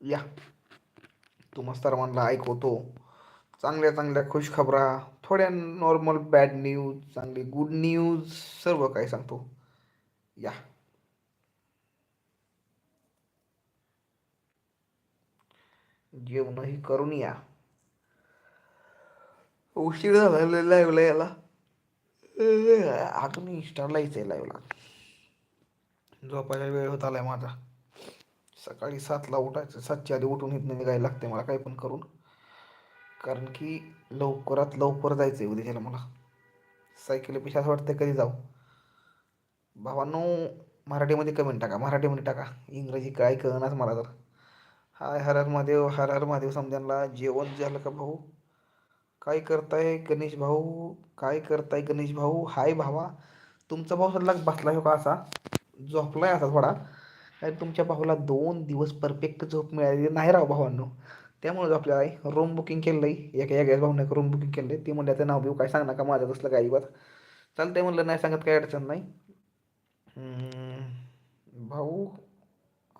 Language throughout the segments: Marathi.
या. तुम्हा सर्वांना ऐकवतो हो चांगल्या चांगल्या खुशखबरा थोड्या नॉर्मल बॅड न्यूज चांगली गुड न्यूज सर्व काही सांगतो. या. जेवणही करून या. उशीर झाला लाईव्हला याला अजून इंस्टाला आहे लाईव्हला झोपायला वेळ होत आलाय माझा. सकाळी सातला उठायचं. सातच्या आधी उठून इथनं निघायला लागते मला काही पण करून. कारण की लवकरात लवकर जायचं आहे उद्याच्याला मला. सायकलीपेक्षा असं वाटतं कधी जाऊ. भावांनो मराठीमध्ये कमेंट टाका. मराठीमध्ये टाका. इंग्रजी काय कळणार मला तर. हाय हर हर महादेव हर हर महादेव समजानला. जेवण झालं का भाऊ? काय करताय गणेश भाऊ? काय करताय गणेश भाऊ? हाय भावा. तुमचा भाऊ सल्ला बसला हो का असा? झोपलाय असा थोडा. कारण तुमच्या भावाला दोन दिवस परफेक्ट झोप मिळाली नाही राव भावांनो. त्यामुळे आपल्याला रूम बुकिंग केलं आहे एका एका भाऊने रूम बुकिंग केलं आहे ती म्हणलं त्याचं नाव बिव काय सांग नका माझं तसलं काही बात आहे म्हणलं नाही सांगत काही अडचण नाही. भाऊ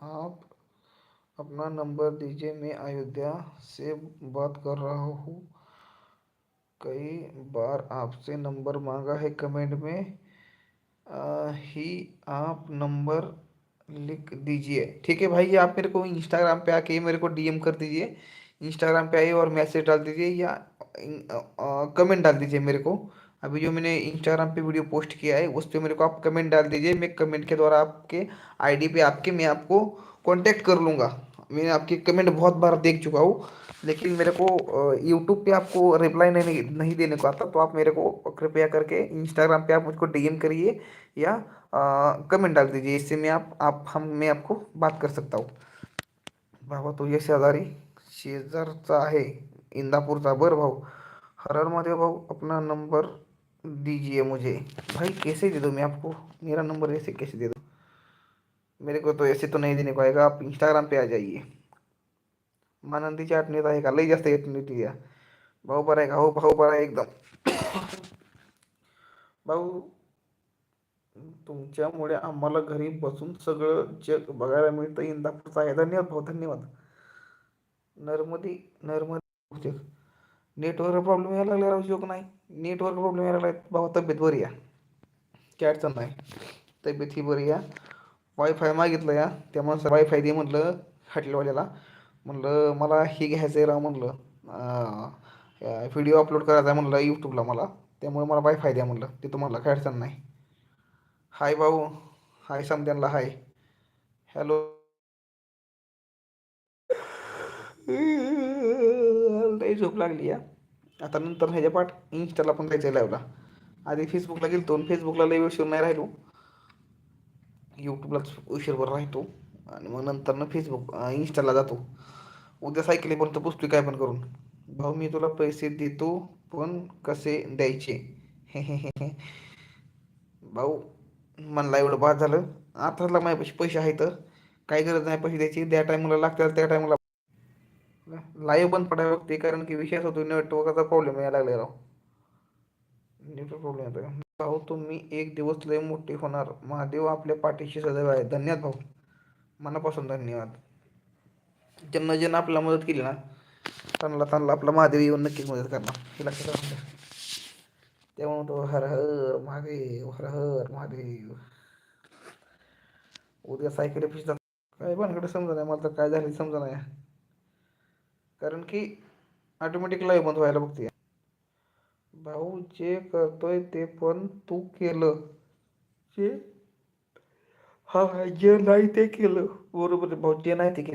आप अपना नंबर दीजिए मैं अयोध्या से बात कर रहा हूँ। कई बार आपसे नंबर मांगा है कमेंट में। आ, ही आप नंबर लिख दीजिए। ठीक है भाई, आप मेरे को इंस्टाग्राम पे आके मेरे को डीएम कर दीजिए। इंस्टाग्राम पे आइए और मैसेज डाल दीजिए या कमेंट डाल दीजिए मेरे को। अभी जो मैंने इंस्टाग्राम पे वीडियो पोस्ट किया है, उस पर मेरे को आप कमेंट डाल दीजिए। मैं कमेंट के द्वारा आपके आईडी पे आपके मैं आपको कांटेक्ट कर लूँगा। मैंने आपकी कमेंट बहुत बार देख चुका हूँ, लेकिन मेरे को यूट्यूब पे आपको रिप्लाई नहीं नहीं देने को आता तो आप मेरे को कृपया करके इंस्टाग्राम पे आप मुझको डीएम करिए या कमेंट डाल दीजिए, इससे मैं आप आप, हम, मैं आपको बात कर सकता हूँ। भावा तो ये शेजारी शेजारचा आहे इंदापूरचा बर भाऊ हर हर महादेव भाऊ, अपना नंबर दीजिए मुझे। भाई कैसे दे दूँ मैं आपको? मेरा नंबर ऐसे कैसे दे दूँ? मेरे को तो ऐसे तो नहीं देने को आएगा। आप इंस्टाग्राम पे आ जाइए। मानंदीची आठवणीत आहे का लई जास्त येत नाही या भाऊ बरा आहे का हो भाऊ बरा आहे एकदम। भाऊ तुमच्यामुळे आम्हाला घरी बसून सगळं जग बघायला मिळतं. इंदापूरचा आहे. धन्यवाद भाऊ धन्यवाद. नर्मदी नर्मदी नेटवर्क प्रॉब्लेम यायला लागला राहू शोक नाही. नेटवर्क प्रॉब्लेम यायला लागला भाऊ तब्येत बरी या काय अडचण नाही. तब्येत ही बरी या वायफाय मागितलं या. त्यामुळे वायफाय दे म्हटलं हॉटेलवाल्याला. म्हटलं मला हे घ्यायचं आहे राव म्हटलं व्हिडिओ अपलोड करायचा आहे म्हटलं यूट्यूबला मला. त्यामुळे मला वायफाय द्या म्हटलं ते तुम्हाला काय अडचण नाही. हाय भाऊ. हाय समद्यांना हाय. हॅलो लई झोप लागली या. आता नंतर ह्याच्या पाठ इंस्टाला पण जायचं लावला आधी फेसबुकला गेलतो फेसबुकला लई उशीर नाही राहिलो. यूट्यूबलाच उशीरभर राहतो. आणि मग नंतरनं फेसबुक इंस्टाला जातो. उद्या सायकलीपर्यंत पुसतो काय पण करून. भाऊ मी तुला पैसे देतो पण कसे द्यायचे? हे हे हे भाऊ म्हणला एवढं बाद झालं. आताला माझ्यापाशी पैसे आहेत. काही गरज नाही पैसे द्यायची. त्या टायमाला लागतात त्या टायमाला लाईव्ह बंद पडायला बघते कारण की विषय होतो नेटवर्कचा प्रॉब्लेम यायला लागला नेटवर्क प्रॉब्लेम येतो भाऊ तुम्ही एक दिवस लय मोठे होणार. महादेव आपल्या पाठीशी सदैव आहे. धन्यवाद भाऊ. मनापासून धन्यवाद. ज्यांना ज्यांना आपल्याला मदत केली ना त्यांना त्यांना आपला महादेव येऊन नक्कीच मदत करणार. हे लक्षात राहणार म्हणजे. तेव्हा तो हर हर महादेव हर हर महादेव. उद्या सायकल पिशा काय पण समजा नाही मला तर काय झालं समजा नाही. कारण की ऑटोमॅटिक लाईव्ह बंद व्हायला बघते. भाऊ जे करतोय ते पण तू केलं. जे? हा जे नाही ते केलं. बरोबर भाऊ जे नाही ते केलं.